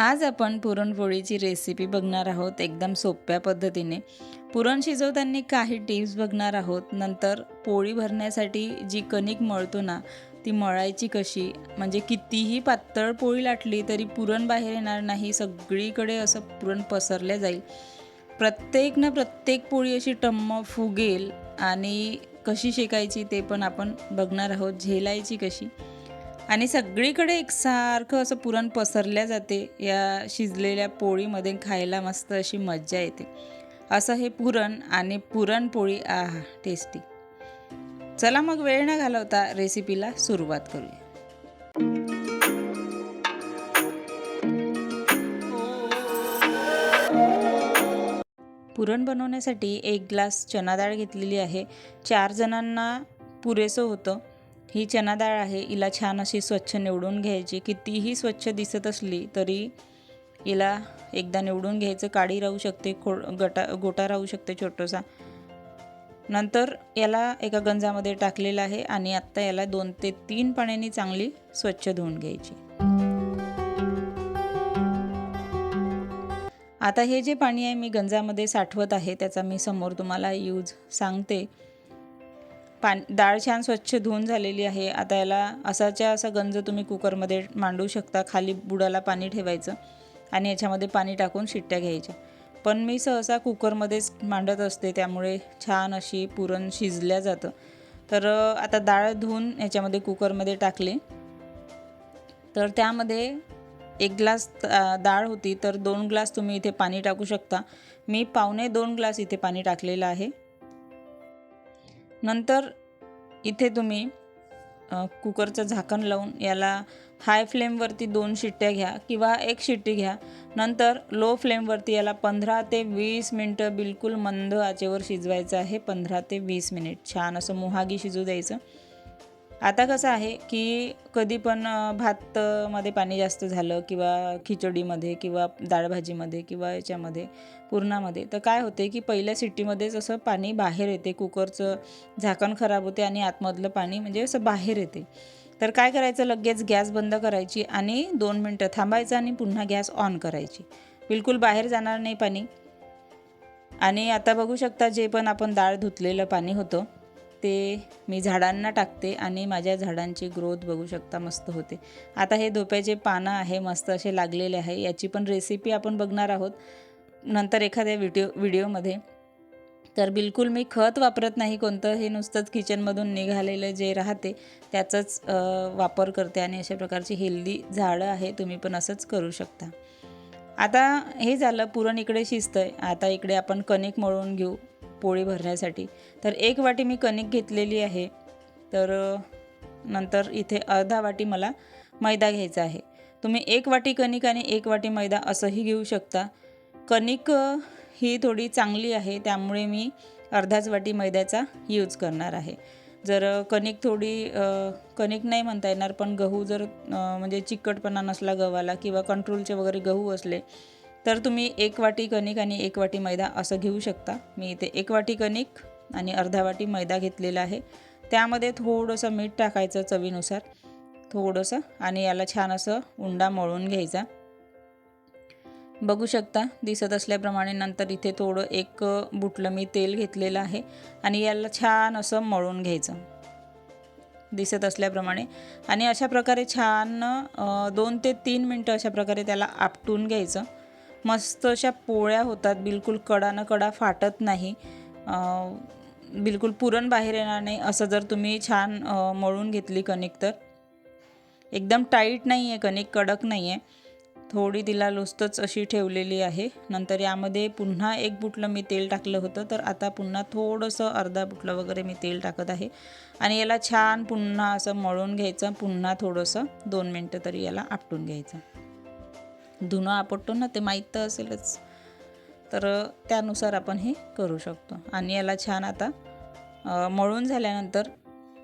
आज आपण पुरणपोळीची रेसिपी बघणार आहोत एकदम सोप्या पद्धतीने. पुरण शिजवताना काही टिप्स बघणार आहोत. नंतर पोळी भरण्यासाठी जी कणिक मळतो ना ती मळायची कशी? म्हणजे कितीही पातळ पोळी लाटली तरी पुरण बाहेर येणार नाही. सगळीकडे असं पुरण पसरले जाईल. प्रत्येक ना प्रत्येक पोळी अशी टम्म फुगेल आणि कशी शेकायची ते पण आपण बघणार आहोत. झेलायची कशी? आणि सगळीकडे एकसारखं असं पुरण पसरल्या जाते या शिजलेल्या पोळीमध्ये खायला मस्त अशी मज्जा येते. असं हे पुरण आणि पुरणपोळी आहा टेस्टी चला मग वेळ न घालवता रेसिपीला सुरुवात करूया. पुरण बनवण्यासाठी एक ग्लास चना डाळ घेतलेली आहे. चार जणांना पुरेसं होतं. ही चना डाळ आहे. हिला छान अशी स्वच्छ निवडून घ्यायची. कितीही स्वच्छ दिसत असली तरी हिला एकदा निवडून घ्यायचं. काळी राहू शकते खो गटा गोटा राहू शकते छोटासा. नंतर याला एका गंजामध्ये टाकलेलं आहे आणि आत्ता याला दोन ते तीन पाण्याने चांगली स्वच्छ धुवून घ्यायची. आता हे जे पाणी आहे मी गंजामध्ये साठवत आहे त्याचा मी समोर तुम्हाला यूज सांगते. पाणी डाळ छान स्वच्छ धुवून झालेली आहे. आता याला असाच्या असा गंज तुम्ही कुकरमध्ये मांडू शकता. खाली बुडाला पाणी ठेवायचं आणि याच्यामध्ये पाणी टाकून शिट्ट्या घ्यायच्या. पण मी सहसा कुकरमध्येच मांडत असते त्यामुळे छान अशी पुरण शिजल्या जातं. तर आता डाळ धुवून याच्यामध्ये कुकरमध्ये टाकले. तर त्यामध्ये एक ग्लास डाळ होती. तर दोन ग्लास तुम्ही इथे पाणी टाकू शकता. मी पावणे दोन ग्लास इथे पाणी टाकलेलं आहे. नंतर इथे तुम्ही कुकरचं झाकण लावून याला हाय फ्लेमवरती दोन शिट्ट्या घ्या किंवा एक शिट्टी घ्या. नंतर लो फ्लेमवरती याला पंधरा ते वीस मिनटं बिलकुल मंद आचेवर शिजवायचं आहे पंधरा ते वीस मिनिट. छान असं मुहागी शिजू द्यायचं. आता कसं आहे की कधी पण भातमध्ये पाणी जास्त झालं किंवा खिचडीमध्ये किंवा डाळभाजीमध्ये किंवा याच्यामध्ये पुरणामध्ये तर काय होते की पहिल्या सिटीमध्येच असं पाणी बाहेर येते कुकरचं झाकण खराब होते आणि आतमधलं पाणी म्हणजे असं बाहेर येते. तर काय करायचं? लगेच गॅस बंद करायची आणि दोन मिनटं थांबायचं आणि पुन्हा गॅस ऑन करायची. बिलकुल बाहेर जाणार नाही पाणी. आणि आता बघू शकता जे पण आपण डाळ धुतलेलं पाणी होतं ते मी झाडांना टाकते आणि माझ्या झाडांची ग्रोथ बघू शकता मस्त होते. आता हे धोप्याचे पानं आहे मस्त असे लागलेले आहे. याची पण रेसिपी आपण बघणार आहोत. नंतर एखाद्या व्हिडिओ व्हिडिओमध्ये तर बिलकुल मी खत वापरत नाही कोणतं हे नुसतंच किचनमधून निघालेलं जे राहते त्याचंच वापर करते आणि अशा प्रकारची हेल्दी झाडं आहे तुम्ही पण असंच करू शकता. आता हे झालं पुरण इकडे शिजतं आहे आता इकडे आपण कणिक मळून घेऊ. पोळी भरण्यासाठी. तर एक वाटी मी कणिक घेतलेली आहे. तर नंतर इथे अर्धा वाटी मला मैदा घ्यायचा आहे. तुम्ही एक वाटी कणिक आणि एक वाटी मैदा असंही घेऊ शकता. कणिक ही थोडी चांगली आहे त्यामुळे मी अर्धाच वाटी मैद्याचा यूज करणार आहे. जर कणिक थोडी कणिक नाही म्हणता येणार पण गहू जर म्हणजे चिकटपणा नसला गव्हाला किंवा कंट्रोलचे वगैरे गहू असले तर तुम्ही एक वाटी कणिक आणि एक वाटी मैदा असं घेऊ शकता. मी इथे एक वाटी कणिक आणि अर्धा वाटी मैदा घेतलेला आहे. त्यामध्ये थोडंसं मीठ टाकायचं चवीनुसार. थोडंसं आणि याला छान असं उंडा मळून घ्यायचा. बघू शकता दिसत असल्याप्रमाणे नंतर इथे थोडं एक बुटलं मी तेल घेतलेलं आहे आणि याला छान असं मळून घ्यायचं. दिसत असल्याप्रमाणे. आणि अशा प्रकारे छान दोन ते तीन मिनटं अशा प्रकारे त्याला आपटून घ्यायचं. मस्त अशा पोळ्या होतात. बिलकुल कडानं कडा फाटत नाही. बिलकुल पुरण बाहेर येणार नाही. असं जर तुम्ही छान मळून घेतली कणिक तर. एकदम टाईट नाही आहे कणिक कडक नाही आहे थोडी तिला लुस्तच अशी ठेवलेली आहे. नंतर यामध्ये पुन्हा एक बुटलं मी तेल टाकलं होतं. तर आता पुन्हा थोडंसं अर्धा बुटलं वगैरे मी तेल टाकत आहे. आणि याला छान पुन्हा असं मळून घ्यायचं. पुन्हा थोडंसं दोन मिनटं तरी याला आपटून घ्यायचं. धुणं आपटतो ना ते माहीत तर असेलच. तर त्यानुसार आपण हे करू शकतो. आणि याला छान आता मळून झाल्यानंतर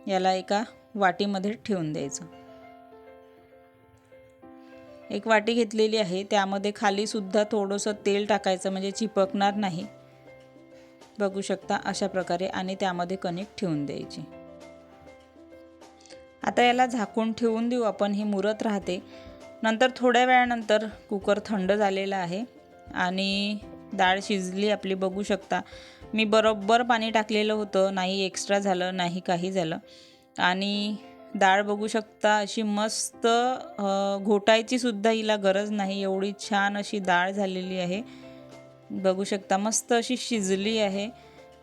याला एका वाटीमध्ये ठेवून द्यायचं. एक वाटी घेतलेली आहे. त्यामध्ये खालीसुद्धा थोडंसं तेल टाकायचं म्हणजे चिपकणार नाही. बघू शकता अशा प्रकारे. आणि त्यामध्ये कणिक ठेवून द्यायची. आता याला झाकून ठेवून देऊ आपण ही मुरत राहते. नंतर थोड्या वेळानंतर कुकर थंड झालेला आहे आणि डाळ शिजली आपली बघू शकता. मी बरोबर पाणी टाकलेलं होतं नाही एक्स्ट्रा झालं नाही काही झालं. आणि डाळ बघू शकता अशी मस्त घोटायचीसुद्धा घोटायची सुद्धा हिला गरज नाही एवढी छान अशी डाळ झालेली आहे. बघू शकता मस्त अशी शिजली आहे.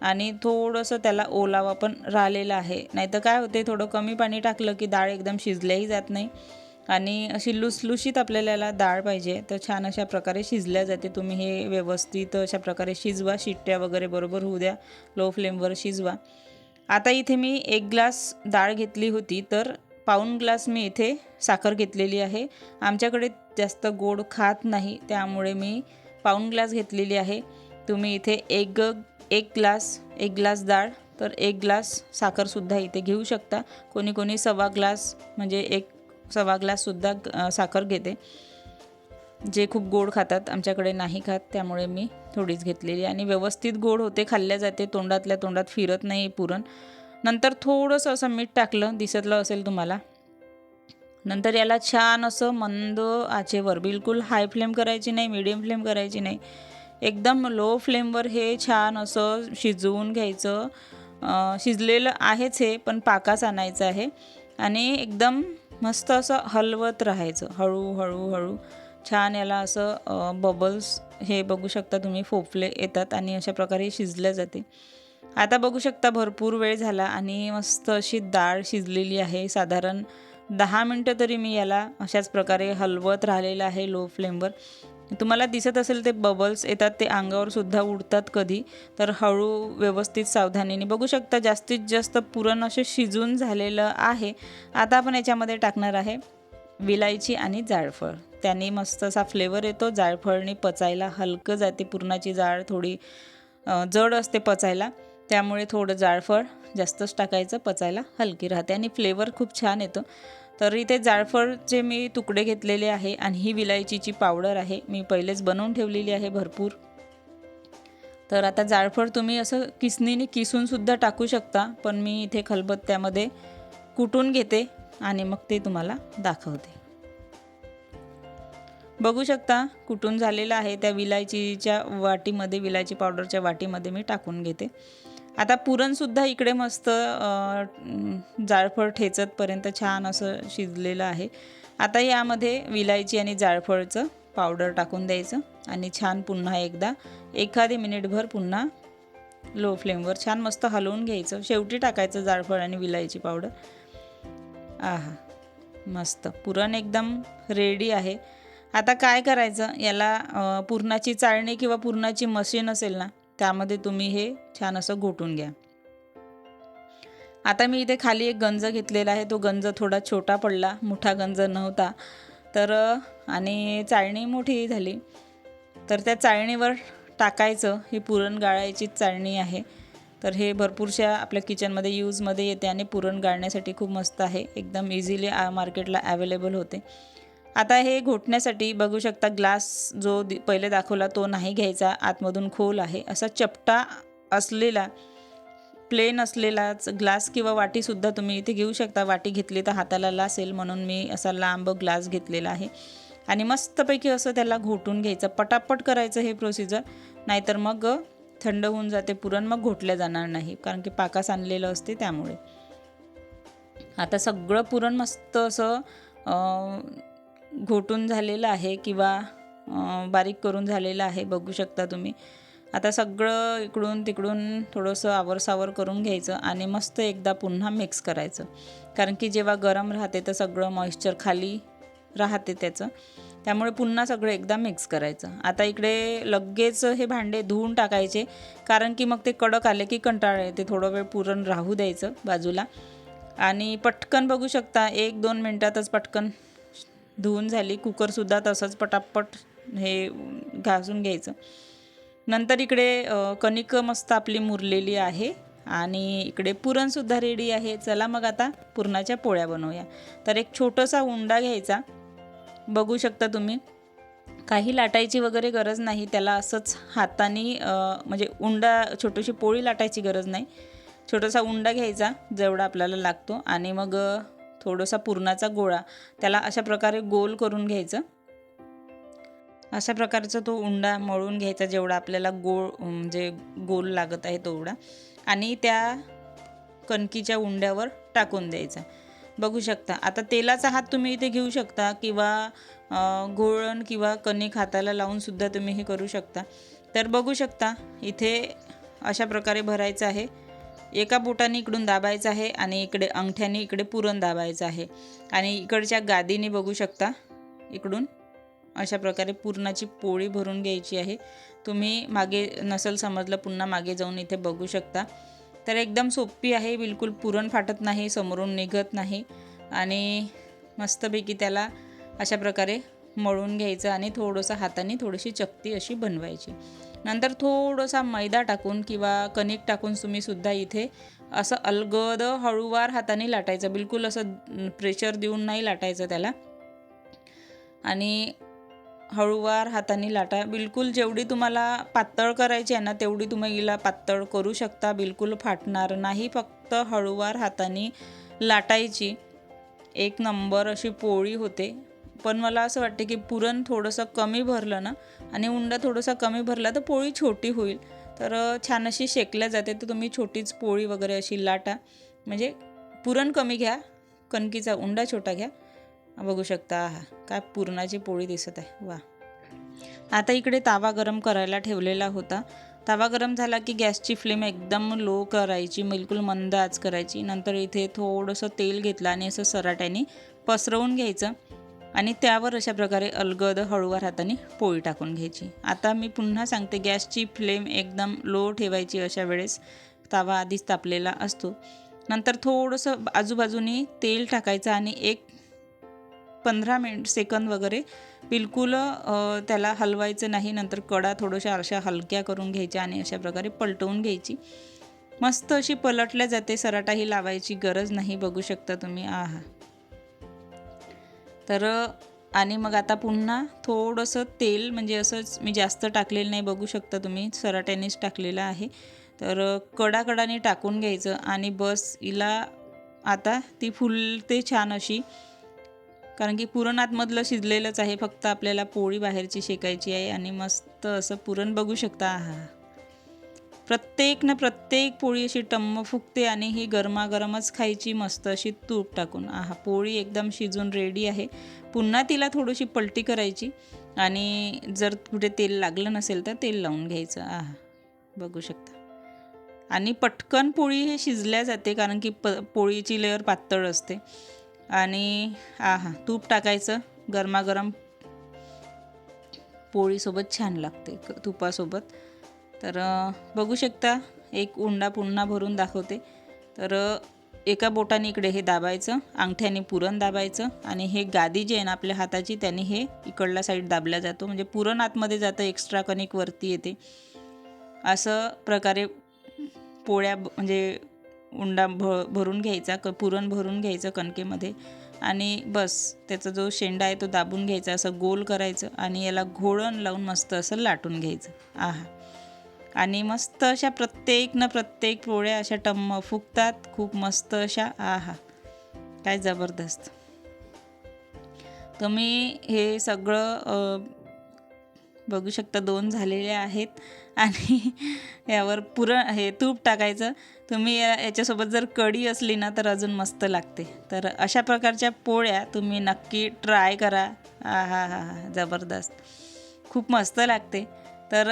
आणि थोडंसं त्याला ओलावा पण राहिलेला आहे. नाहीतर काय होते थोडं कमी पाणी टाकलं की डाळ एकदम शिजल्याही जात नाही. आणि अशी लुसलुशीत आपल्याला डाळ पाहिजे तर छान अशा प्रकारे शिजल्या जाते. तुम्ही हे व्यवस्थित अशा प्रकारे शिजवा शिट्ट्या वगैरे बरोबर होऊ द्या लो फ्लेमवर शिजवा. आता इथे मी एक ग्लास डाळ घेतली होती तर पाऊण ग्लास मी इथे साखर घेतलेली आहे. आमच्याकडे जास्त गोड खात नाही त्यामुळे मी पाऊण ग्लास घेतलेली आहे. तुम्ही इथे एक एक ग्लास एक ग्लास डाळ तर एक ग्लास साखरसुद्धा इथे घेऊ शकता. कोणी कोणी सव्वा ग्लास म्हणजे एक सव्वा ग्लाससुद्धा साखर घेते. जे खूप गोड खातात आमच्याकडे नाही खात त्यामुळे मी थोडीच घेतलेली. आणि व्यवस्थित गोड होते खाल्ल्या जाते तोंडातल्या तोंडात फिरत नाही पुरण. नंतर थोडंसं असं मीठ टाकलं दिसतलं असेल तुम्हाला. नंतर याला छान असं मंद आचेवर बिलकुल हाय फ्लेम करायची नाही मिडियम फ्लेम करायची नाही. एकदम लो फ्लेमवर हे छान असं शिजवून घ्यायचं. शिजलेलं आहेच हे पण पाकाच आणायचं आहे. आणि एकदम मस्त असं हलवत राहायचं. हळू हळू छान याला असं बबल्स हे बघू शकता तुम्ही फोफले येतात आणि अशा प्रकारे शिजले जाते. आता बघू शकता भरपूर वेळ झाला आणि मस्त अशी डाळ शिजलेली आहे. साधारण दहा मिनटं तरी मी याला अशाच प्रकारे हलवत राहिलेलं आहे लो फ्लेमवर तुम्हाला दिसत असेल ते बबल्स येतात ते अंगावर सुद्धा उडतात कधी तर हळू व्यवस्थित सावधानीने बघू शकता. जास्तीत जास्त पुरण असे शिजून झालेलं आहे. आता आपण याच्यामध्ये टाकणार आहे विलायची आणि जायफळ त्याने मस्त असा फ्लेवर येतो. जायफळने पचायला हलकं जाते पुरणाची जाळ थोडी जड असते पचायला. त्यामुळे थोडं जायफळ जास्तच टाकायचं पचायला हलकी राहते. आणि फ्लेवर खूप छान येतो. तर इथे जायफळचे मी तुकडे घेतलेले आहे आणि ही विलायचीची पावडर आहे मी पहिलेच बनवून ठेवलेली आहे भरपूर. तर आता जायफळ तुम्ही असं किसनीने किसूनसुद्धा टाकू शकता पण मी इथे खलबत्त्यामध्ये कुटून घेते आणि मग ते तुम्हाला दाखवते. बघू शकता कुटून झालेलं आहे त्या विलायचीच्या वाटीमध्ये विलायची पावडरच्या वाटीमध्ये मी टाकून घेते. आता पुरणसुद्धा इकडे मस्त जाळफळ ठेचतपर्यंत छान असं शिजलेलं आहे. आता यामध्ये विलायची आणि जाळफळचं पावडर टाकून द्यायचं आणि छान पुन्हा एकदा एखादी मिनिटभर पुन्हा लो फ्लेमवर छान मस्त हलवून घ्यायचं. शेवटी टाकायचं जाळफळ आणि विलायची पावडर. आहा मस्त. पुरण एकदम रेडी आहे. आता काय करायचं? याला पुरणाची चाळणी किंवा पुरणाची मशीन असेल ना त्यामध्ये तुम्ही हे छान असं घोटून घ्या. आता मी इथे खाली एक गंज घेतलेला आहे. तो गंज थोडा छोटा पडला मोठा गंज नव्हता. तर आणि चाळणी मोठी झाली. तर त्या चाळणीवर टाकायचं. ही पुरण गाळायची चाळणी आहे. तर हे भरपूरशा आपल्या किचनमध्ये यूजमध्ये येते आणि पुरण गाळण्यासाठी खूप मस्त आहे. एकदम इझिली मार्केटला अवेलेबल होते. आता हे घोटण्यासाठी बघू शकता ग्लास जो दि पहिले दाखवला तो नाही घ्यायचा आतमधून खोल आहे. असा चपटा असलेला प्लेन असलेलाच ग्लास किंवा वाटीसुद्धा तुम्ही इथे घेऊ शकता. वाटी घेतली तर हाताला लासेल म्हणून मी असा लांब ग्लास घेतलेला आहे. आणि मस्तपैकी असं त्याला घोटून घ्यायचं. पटापट करायचं हे प्रोसिजर नाहीतर मग थंड होऊन जाते पुरण. मग घोटल्या जाणार नाही कारण की पाकास आणलेलं असते त्यामुळे. आता सगळं पुरण मस्त असं घोटून झालेलं आहे किंवा बारीक करून झालेलं आहे बघू शकता तुम्ही. आता सगळं इकडून तिकडून थोडंसं आवरसावर करून घ्यायचं आणि मस्त एकदा पुन्हा मिक्स करायचं. कारण की जेव्हा गरम राहते तर सगळं मॉइश्चर खाली राहते त्याचं. त्यामुळे पुन्हा सगळं एकदा मिक्स करायचं. आता इकडे लगेच हे भांडे धुवून टाकायचे कारण की मग ते कडक आले की कंटाळा येते. थोडं वेळ पुरण राहू द्यायचं बाजूला. आणि पटकन बघू शकता एक दोन मिनटातच पटकन धुवून झाली कुकरसुद्धा तसंच पटापट हे घासून घ्यायचं. नंतर इकडे कणिक मस्त आपली मुरलेली आहे आणि इकडे पुरणसुद्धा रेडी आहे. चला मग आता पुरणाच्या पोळ्या बनवूया. तर एक छोटासा उंडा घ्यायचा. बघू शकता तुम्ही. काही लाटायची वगैरे गरज नाही. त्याला असंच हाताने म्हणजे उंडा छोटीशी पोळी लाटायची गरज नाही. छोटासा उंडा घ्यायचा जेवढा आपल्याला लागतो. आणि मग थोडासा पुरणाचा गोळा त्याला अशा प्रकारे गोल करून घ्यायचं. अशा प्रकारचा तो उंडा मळून घ्यायचा जेवढा आपल्याला गोळ म्हणजे गोल लागत आहे तेवढा. आणि त्या कणकीच्या उंड्यावर टाकून द्यायचा. बघू शकता आता तेलाचा हात तुम्ही इथे घेऊ शकता किंवा घोळण किंवा कणिक हाताला लावूनसुद्धा तुम्ही हे करू शकता. तर बघू शकता इथे अशा प्रकारे भरायचं आहे. एका बोटाने इकडून दाबायचं आहे आणि इकडे अंगठ्याने इकडे पुरण दाबायचं आहे. आणि इकडच्या गादीने बघू शकता इकडून अशा प्रकारे पुरणाची पोळी भरून घ्यायची आहे. तुम्ही मागे नसल समजलं पुन्हा मागे जाऊन इथे बघू शकता. तर एकदम सोपी आहे बिलकुल पुरण फाटत नाही समोरून निघत नाही. आणि मस्तपैकी त्याला अशा प्रकारे मळून घ्यायचं आणि थोडंसं हाताने थोडीशी चकती अशी बनवायची. नंतर थोडासा मैदा टाकून किंवा कणिक टाकून तुम्ही सुद्धा इथे असं अलगद हळूवार हाताने लाटायचं. बिलकुल असं प्रेशर देऊन नाही लाटायचं त्याला. आणि हळूवार हाताने लाटा. बिलकुल जेवढी तुम्हाला पातळ करायची आहे ना तेवढी तुम्ही हिला पातळ करू शकता. बिलकुल फाटणार नाही. फक्त हळूवार हाताने लाटायची. एक नंबर अशी पोळी होते. पण मला असं वाटते की पुरण थोडंसं कमी भरलं ना आणि उंडा थोडासा कमी भरला तर पोळी छोटी होईल. तर छान अशी शेकल्या जाते. तर तुम्ही छोटीच पोळी वगैरे अशी लाटा. म्हणजे पुरण कमी घ्या कणकीचा उंडा छोटा घ्या. बघू शकता आहा काय पुरणाची पोळी दिसत आहे. वा आता इकडे तावा गरम करायला ठेवलेला होता. तवा गरम झाला की गॅसची फ्लेम एकदम लो करायची बिलकुल मंद आच करायची. नंतर इथे थोडंसं तेल घेतलं आणि असं सराट्याने पसरवून घ्यायचं. आणि त्यावर अशा प्रकारे अलगद हळूवार हाताने पोळी टाकून घ्यायची. आता मी पुन्हा सांगते गॅसची फ्लेम एकदम लो ठेवायची अशा वेळेस तवा आधीच तापलेला असतो. नंतर थोडंसं आजूबाजूनी तेल टाकायचं आणि एक पंधरा मिनिट सेकंद वगैरे बिलकुल त्याला हलवायचं नाही. नंतर कडा थोड्याशा अशा हलक्या करून घ्यायच्या आणि अशा प्रकारे पलटवून घ्यायची. मस्त अशी पलटल्या जाते सराटाही लावायची गरज नाही. बघू शकता तुम्ही. आहा. तर आणि मग आता पुन्हा थोडंसं तेल म्हणजे असंच मी जास्त टाकलेलं नाही बघू शकता तुम्ही सराट्यानेच टाकलेलं आहे. तर कडाकडाने टाकून घ्यायचं आणि बस हिला आता ती फुलते छान अशी. कारण की पुरण आतमधलं शिजलेलंच आहे फक्त आपल्याला पोळी बाहेरची शेकायची आहे आणि मस्त असं पुरण बघू शकता. आहा. प्रत्येक ना प्रत्येक पोळी अशी टम्म फुगते आणि ही गरमागरमच खायची मस्त अशी तूप टाकून. आहा पोळी एकदम शिजून रेडी आहे. पुन्हा तिला थोडीशी पलटी करायची आणि जर कुठे तेल लागलं नसेल तर तेल लावून घ्यायचं. आहा बघू शकता. आणि पटकन पोळी हे शिजल्या जाते कारण की प पोळीची लेअर पातळ असते. आणि आहा तूप टाकायचं. गरमागरम पोळीसोबत छान लागते तुपासोबत. तर बघू शकता एक उंडा पुन्हा भरून दाखवते. तर एका बोटाने इकडे हे दाबायचं अंगठ्याने पुरण दाबायचं आणि हे गादी जी आहे ना आपल्या हाताची त्याने हे इकडला साईड दाबला जातो. म्हणजे पुरण आतमध्ये जातं एक्स्ट्रा कणिक वरती येते. असं प्रकारे पोळ्या म्हणजे उंडा भ भरून घ्यायचा क पुरण भरून घ्यायचं कणकेमध्ये. आणि बस त्याचा जो शेंडा आहे तो दाबून घ्यायचा असं गोल करायचं आणि याला घोळण लावून मस्त असं लाटून घ्यायचं. आहा. आणि मस्त अशा प्रत्येक न प्रत्येक पोळ्या अशा टम्म फुगतात. खूप मस्त अशा आहा काय जबरदस्त. तुम्ही हे सगळं बघू शकता दोन झालेले आहेत. आणि यावर पुरण हे तूप टाकायचं. तुम्ही या याच्यासोबत जर कढी असली ना तर अजून मस्त लागते. तर अशा प्रकारच्या पोळ्या तुम्ही नक्की ट्राय करा. हा हा हा जबरदस्त. खूप मस्त लागते. तर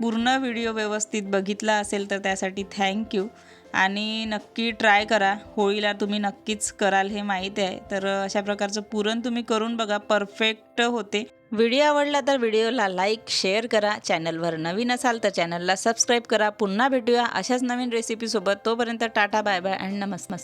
पूर्ण व्हिडिओ व्यवस्थित बघितला असेल तर त्यासाठी थँक्यू आणि नक्की ट्राय करा. होळीला तुम्ही नक्कीच कराल हे माहीत आहे. तर अशा प्रकारचं पुरण तुम्ही करून बघा. परफेक्ट होते. व्हिडिओ आवडला तर व्हिडिओला लाईक शेअर करा. चॅनलवर नवीन असाल तर चॅनलला सबस्क्राईब करा. पुन्हा भेटूया अशाच नवीन रेसिपीसोबत तोपर्यंत टाटा बाय बाय आणि नमस्कार.